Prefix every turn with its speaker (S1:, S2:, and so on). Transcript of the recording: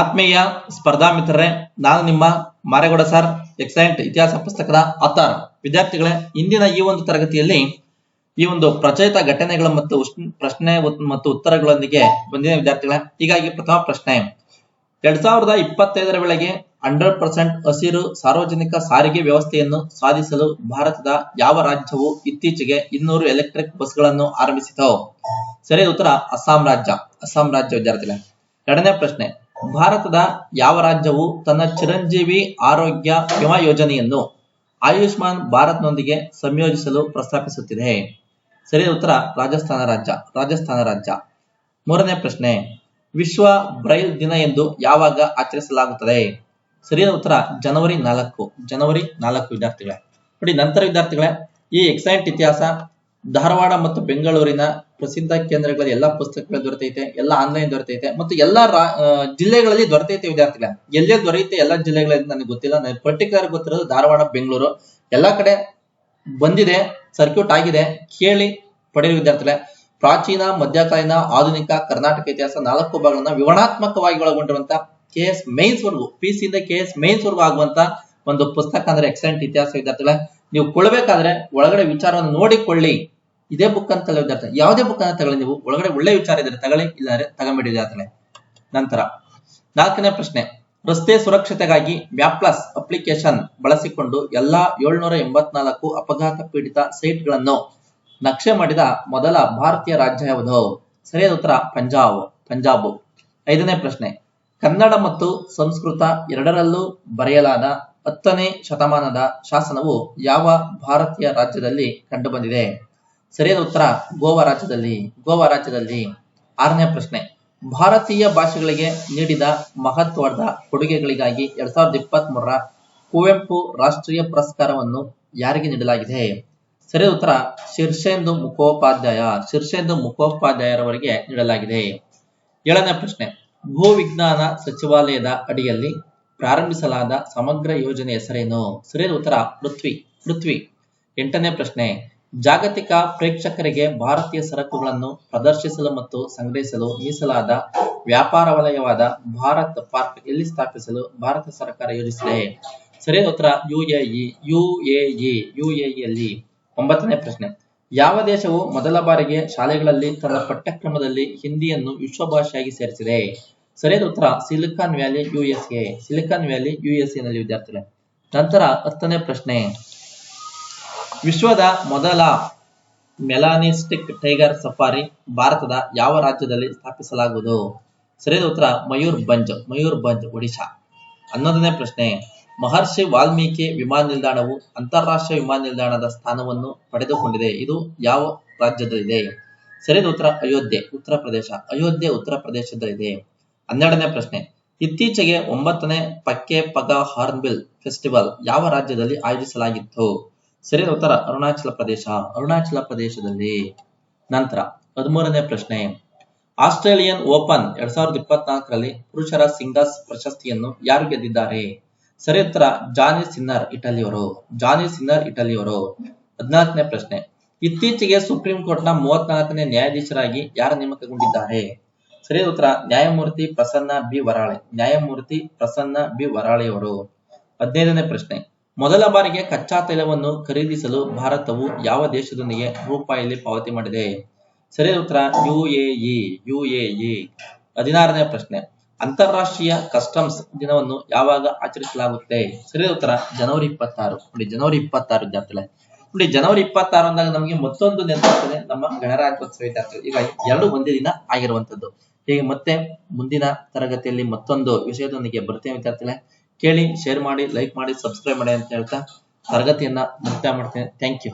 S1: ಆತ್ಮೀಯ ಸ್ಪರ್ಧಾ ಮಿತ್ರರೇ, ನಾನು ನಿಮ್ಮ ಮಾರೇಗೌಡ ಸರ್ ಎಕ್ಸೈಂಟ್ ಇತಿಹಾಸ ಪುಸ್ತಕದ ಅತಾರ ವಿದ್ಯಾರ್ಥಿಗಳೇ, ಇಂದಿನ ಈ ಒಂದು ತರಗತಿಯಲ್ಲಿ ಈ ಒಂದು ಪ್ರಚಲಿತ ಘಟನೆಗಳು ಮತ್ತು ಪ್ರಶ್ನೆ ಮತ್ತು ಉತ್ತರಗಳೊಂದಿಗೆ ಬಂದಿದೆ ವಿದ್ಯಾರ್ಥಿಗಳೇ. ಹೀಗಾಗಿ ಪ್ರಥಮ ಪ್ರಶ್ನೆ, ಎರಡ್ ಸಾವಿರದ ಇಪ್ಪತ್ತೈದರ ವೇಳೆಗೆ ಹಂಡ್ರೆಡ್ ಪರ್ಸೆಂಟ್ ಹಸಿರು ಸಾರ್ವಜನಿಕ ಸಾರಿಗೆ ವ್ಯವಸ್ಥೆಯನ್ನು ಸಾಧಿಸಲು ಭಾರತದ ಯಾವ ರಾಜ್ಯವು ಇತ್ತೀಚೆಗೆ ಇನ್ನೂರು ಎಲೆಕ್ಟ್ರಿಕ್ ಬಸ್ಗಳನ್ನು ಆರಂಭಿಸಿತು? ಸರಿಯಾದ ಉತ್ತರ, ಅಸ್ಸಾಂ ರಾಜ್ಯ. ಅಸ್ಸಾಂ ರಾಜ್ಯ ವಿದ್ಯಾರ್ಥಿಗಳೇ. ಎರಡನೇ ಪ್ರಶ್ನೆ ಭಾರತದ ಯಾವ ರಾಜ್ಯವು ತನ್ನ ಚಿರಂಜೀವಿ ಆರೋಗ್ಯ ವಿಮಾ ಯೋಜನೆಯನ್ನು ಆಯುಷ್ಮಾನ್ ಭಾರತ್ನೊಂದಿಗೆ ಸಂಯೋಜಿಸಲು ಪ್ರಸ್ತಾಪಿಸುತ್ತಿದೆ? ಸರಿಯಾದ ಉತ್ತರ, ರಾಜಸ್ಥಾನ ರಾಜ್ಯ ರಾಜಸ್ಥಾನ ರಾಜ್ಯ. ಮೂರನೇ ಪ್ರಶ್ನೆ, ವಿಶ್ವ ಬ್ರೈಲ್ ದಿನ ಎಂದು ಯಾವಾಗ ಆಚರಿಸಲಾಗುತ್ತದೆ? ಸರಿಯಾದ ಉತ್ತರ, ಜನವರಿ ನಾಲ್ಕು. ಜನವರಿ ನಾಲ್ಕು ವಿದ್ಯಾರ್ಥಿಗಳೇ. ನೋಡಿ, ನಂತರ ವಿದ್ಯಾರ್ಥಿಗಳೇ, ಈ ಎಕ್ಸೈಟ್ ಇತಿಹಾಸ ಧಾರವಾಡ ಮತ್ತು ಬೆಂಗಳೂರಿನ ಪ್ರಸಿದ್ಧ ಕೇಂದ್ರಗಳಲ್ಲಿ ಎಲ್ಲಾ ಪುಸ್ತಕಗಳು ದೊರೆತೈತೆ, ಎಲ್ಲಾ ಆನ್ಲೈನ್ ದೊರೆತೈತೆ ಮತ್ತು ಎಲ್ಲಾ ಜಿಲ್ಲೆಗಳಲ್ಲಿ ದೊರೆತೈತೆ ವಿದ್ಯಾರ್ಥಿಗಳ. ಎಲ್ಲೇ ದೊರೆಯುತ್ತೆ ಎಲ್ಲಾ ಜಿಲ್ಲೆಗಳಲ್ಲಿ ನನಗೆ ಗೊತ್ತಿಲ್ಲ. ನನಗೆ ಪರ್ಟಿಕ್ಯುಲರ್ ಗೊತ್ತಿರೋದು ಧಾರವಾಡ, ಬೆಂಗಳೂರು. ಎಲ್ಲಾ ಕಡೆ ಬಂದಿದೆ ಸರ್ಕ್ಯೂಟ್ ಆಗಿದೆ. ಕೇಳಿ ಪಡೆಯುವ ವಿದ್ಯಾರ್ಥಿಗಳೇ. ಪ್ರಾಚೀನ, ಮಧ್ಯಕಾಲೀನ, ಆಧುನಿಕ, ಕರ್ನಾಟಕ ಇತಿಹಾಸ ನಾಲ್ಕು ಭಾಗಗಳನ್ನ ವಿವರಣಾತ್ಮಕವಾಗಿ ಒಳಗೊಂಡಿರುವಂತ ಕೆ ಎಸ್ ಮೇನ್ಸ್ ವರ್ಗು ಪಿ ಸಿ ಇಂದ ಕೆ ಎಸ್ ಮೇನ್ಸ್ ವರ್ಗು ಆಗುವಂತ ಒಂದು ಪುಸ್ತಕ ಅಂದ್ರೆ ಎಕ್ಸಲೆಂಟ್ ಇತಿಹಾಸ ವಿದ್ಯಾರ್ಥಿಗಳೇ. ನೀವು ಕೊಳ್ಬೇಕಾದ್ರೆ ಒಳಗಡೆ ವಿಚಾರವನ್ನು ನೋಡಿಕೊಳ್ಳಿ. ಇದೇ ಬುಕ್ ಅಂತ ವಿದ್ಯಾರ್ಥಿ. ಯಾವುದೇ ಬುಕ್ ಅಂತ ತಗೊಳ್ಳಿ ನೀವು. ಒಳಗಡೆ ಒಳ್ಳೆ ವಿಚಾರ ಇದ್ರೆ ತಗೊಳ್ಳಿ, ಇಲ್ಲಾಂದ್ರೆ ತಗೊಂಬಿಡಿ ವಿದ್ಯಾರ್ಥಿ ನಂತರ ನಾಲ್ಕನೇ ಪ್ರಶ್ನೆ. ರಸ್ತೆ ಸುರಕ್ಷತೆಗಾಗಿ ಮ್ಯಾಪ್ಲಸ್ ಅಪ್ಲಿಕೇಶನ್ ಬಳಸಿಕೊಂಡು ಎಲ್ಲಾ ಏಳ್ನೂರ ಎಂಬತ್ನಾಲ್ಕು ಅಪಘಾತ ಪೀಡಿತ ಸೈಟ್ಗಳನ್ನು ನಕ್ಷೆ ಮಾಡಿದ ಮೊದಲ ಭಾರತೀಯ ರಾಜ್ಯ ಯಾವುದು? ಸರಿಯಾದ ಉತ್ತರ ಪಂಜಾಬ್ ಪಂಜಾಬ್. ಐದನೇ ಪ್ರಶ್ನೆ. ಕನ್ನಡ ಮತ್ತು ಸಂಸ್ಕೃತ ಎರಡರಲ್ಲೂ ಬರೆಯಲಾದ ಹತ್ತನೇ ಶತಮಾನದ ಶಾಸನವು ಯಾವ ಭಾರತೀಯ ರಾಜ್ಯದಲ್ಲಿ ಕಂಡುಬಂದಿದೆ? ಸರಿಯಾದ ಉತ್ತರ, ಗೋವಾ ರಾಜ್ಯದಲ್ಲಿ. ಗೋವಾ ರಾಜ್ಯದಲ್ಲಿ ಆರನೇ ಪ್ರಶ್ನೆ. ಭಾರತೀಯ ಭಾಷೆಗಳಿಗೆ ನೀಡಿದ ಮಹತ್ವದ ಕೊಡುಗೆಗಳಿಗಾಗಿ ಎರಡ್ ಸಾವಿರದ ಇಪ್ಪತ್ತ್ ಮೂರರ ಕುವೆಂಪು ರಾಷ್ಟ್ರೀಯ ಪುರಸ್ಕಾರವನ್ನು ಯಾರಿಗೆ ನೀಡಲಾಗಿದೆ? ಸರಿಯಾದ ಉತ್ತರ ಶಿರ್ಷೇಂದು ಮುಖೋಪಾಧ್ಯಾಯ ಶಿರ್ಷೇಂದು ಮುಖೋಪಾಧ್ಯಾಯರವರಿಗೆ ನೀಡಲಾಗಿದೆ. ಏಳನೇ ಪ್ರಶ್ನೆ. ಭೂ ವಿಜ್ಞಾನ ಸಚಿವಾಲಯದ ಅಡಿಯಲ್ಲಿ ಪ್ರಾರಂಭಿಸಲಾದ ಸಮಗ್ರ ಯೋಜನೆ ಹೆಸರೇನು? ಸರಿಯಾದ ಉತ್ತರ, ಪೃಥ್ವಿ ಪೃಥ್ವಿ. ಎಂಟನೇ ಪ್ರಶ್ನೆ. ಜಾಗತಿಕ ಪ್ರೇಕ್ಷಕರಿಗೆ ಭಾರತೀಯ ಸರಕುಗಳನ್ನು ಪ್ರದರ್ಶಿಸಲು ಮತ್ತು ಸಂಗ್ರಹಿಸಲು ಮೀಸಲಾದ ವ್ಯಾಪಾರ ವಲಯವಾದ ಭಾರತ್ ಪಾರ್ಕ್ ಎಲ್ಲಿ ಸ್ಥಾಪಿಸಲು ಭಾರತ ಸರ್ಕಾರ ಯೋಜಿಸಿದೆ? ಸರಿಯಾದ ಉತ್ತರ ಯುಎಇ ಯುಎಇ ಯುಎಇಯಲ್ಲಿ ಒಂಬತ್ತನೇ ಪ್ರಶ್ನೆ. ಯಾವ ದೇಶವು ಮೊದಲ ಬಾರಿಗೆ ಶಾಲೆಗಳಲ್ಲಿ ತನ್ನ ಪಠ್ಯಕ್ರಮದಲ್ಲಿ ಹಿಂದಿಯನ್ನು ವಿಶ್ವ ಭಾಷೆಯಾಗಿ ಸೇರಿಸಿದೆ? ಸರಿಯಾದ ಉತ್ತರ Silicon Valley USA Silicon Valley USA ನಲ್ಲಿ ವಿದ್ಯಾರ್ಥಿಗಳೇ. ನಂತರ ಹತ್ತನೇ ಪ್ರಶ್ನೆ. ವಿಶ್ವದ ಮೊದಲ ಮೆಲಾನಿಸ್ಟಿಕ್ ಟೈಗರ್ ಸಫಾರಿ ಭಾರತದ ಯಾವ ರಾಜ್ಯದಲ್ಲಿ ಸ್ಥಾಪಿಸಲಾಗುವುದು? ಸರಿಯಾದ ಉತ್ತರ, ಮಯೂರ್ ಬಂಜ್ ಮಯೂರ್ ಬಂಜ್ ಒಡಿಶಾ. ಹನ್ನೊಂದನೇ ಪ್ರಶ್ನೆ. ಮಹರ್ಷಿ ವಾಲ್ಮೀಕಿ ವಿಮಾನ ನಿಲ್ದಾಣವು ಅಂತಾರಾಷ್ಟ್ರೀಯ ವಿಮಾನ ನಿಲ್ದಾಣದ ಸ್ಥಾನವನ್ನು ಪಡೆದುಕೊಂಡಿದೆ. ಇದು ಯಾವ ರಾಜ್ಯದಲ್ಲಿದೆ? ಸರಿಯಾದ ಉತ್ತರ, ಅಯೋಧ್ಯೆ, ಉತ್ತರ ಪ್ರದೇಶ. ಅಯೋಧ್ಯೆ, ಉತ್ತರ ಪ್ರದೇಶದಲ್ಲಿದೆ. ಹನ್ನೆರಡನೇ ಪ್ರಶ್ನೆ. ಇತ್ತೀಚೆಗೆ ಒಂಬತ್ತನೇ ಪಕ್ಕೆ ಪಗ ಹಾರ್ನ್ಬಿಲ್ ಫೆಸ್ಟಿವಲ್ ಯಾವ ರಾಜ್ಯದಲ್ಲಿ ಆಯೋಜಿಸಲಾಗಿತ್ತು? ಸರಿಯಾದ ಉತ್ತರ, ಅರುಣಾಚಲ ಪ್ರದೇಶ. ಅರುಣಾಚಲ ಪ್ರದೇಶದಲ್ಲಿ. ನಂತರ, ಹದಿಮೂರನೇ ಪ್ರಶ್ನೆ. ಆಸ್ಟ್ರೇಲಿಯನ್ ಓಪನ್ ಎರಡ್ ಸಾವಿರದ ಇಪ್ಪತ್ನಾಲ್ಕರಲ್ಲಿ ಪುರುಷರ ಸಿಂಗಲ್ಸ್ ಪ್ರಶಸ್ತಿಯನ್ನು ಯಾರು ಗೆದ್ದಿದ್ದಾರೆ? ಸರಿ ಉತ್ತರ ಜಾನಿ ಸಿನ್ನರ್ ಇಟಲಿಯವರು. ಜಾನಿ ಸಿನ್ನರ್ ಇಟಲಿಯವರು. ಹದಿನಾಲ್ಕನೇ ಪ್ರಶ್ನೆ. ಇತ್ತೀಚೆಗೆ ಸುಪ್ರೀಂ ಕೋರ್ಟ್ನ ಮೂವತ್ನಾಲ್ಕನೇ ನ್ಯಾಯಾಧೀಶರಾಗಿ ಯಾರು ನೇಮಕಗೊಂಡಿದ್ದಾರೆ? ಸರಿಯಾದ ಉತ್ತರ ನ್ಯಾಯಮೂರ್ತಿ ಪ್ರಸನ್ನ ಬಿ ವರಾಳೆ. ನ್ಯಾಯಮೂರ್ತಿ ಪ್ರಸನ್ನ ಬಿ ವರಾಳೆಯವರು. ಹದಿನೈದನೇ ಪ್ರಶ್ನೆ. ಮೊದಲ ಬಾರಿಗೆ ಕಚ್ಚಾ ತೈಲವನ್ನು ಖರೀದಿಸಲು ಭಾರತವು ಯಾವ ದೇಶದೊಂದಿಗೆ ರೂಪಾಯಿಯಲ್ಲಿ ಪಾವತಿ ಮಾಡಿದೆ? ಸರಿಯಾದ ಉತ್ತರ ಯುಎಇ ಯುಎಇ ಹದಿನಾರನೇ ಪ್ರಶ್ನೆ. ಅಂತಾರಾಷ್ಟ್ರೀಯ ಕಸ್ಟಮ್ಸ್ ದಿನವನ್ನು ಯಾವಾಗ ಆಚರಿಸಲಾಗುತ್ತೆ? ಸರಿಯಾದ ಉತ್ತರ ಜನವರಿ ಇಪ್ಪತ್ತಾರು. ನೋಡಿ, ಜನವರಿ ಇಪ್ಪತ್ತಾರು, ವಿದ್ಯಾರ್ಥಿಗಳೇ. ನೋಡಿ, ಜನವರಿ ಇಪ್ಪತ್ತಾರು ಅಂದಾಗ ನಮಗೆ ಮತ್ತೊಂದು ನೆನಪಾಗ್ತದೆ. ನಮ್ಮ ಗಣರಾಜ್ಯೋತ್ಸವ ವಿದ್ಯಾರ್ಥಿಗಳು. ಈಗ ಎರಡು ಒಂದೇ ದಿನ ಆಗಿರುವಂತದ್ದು ಹೀಗೆ ಮತ್ತೆ ಮುಂದಿನ ತರಗತಿಯಲ್ಲಿ ಮತ್ತೊಂದು ವಿಷಯದೊಂದಿಗೆ ಬರ್ತೇನೆ ವಿದ್ಯಾರ್ಥಿಗಳೇ. ಕೇಳಿ ಶೇರ್ ಮಾಡಿ ಲೈಕ್ ಮಾಡಿ ಸಬ್ಸ್ಕ್ರೈಬ್ ಮಾಡಿ ಅಂತ ಹೇಳ್ತಾ ತರಗತಿಯನ್ನ ಮುಕ್ತಾಯ ಮಾಡ್ತೇನೆ. Thank you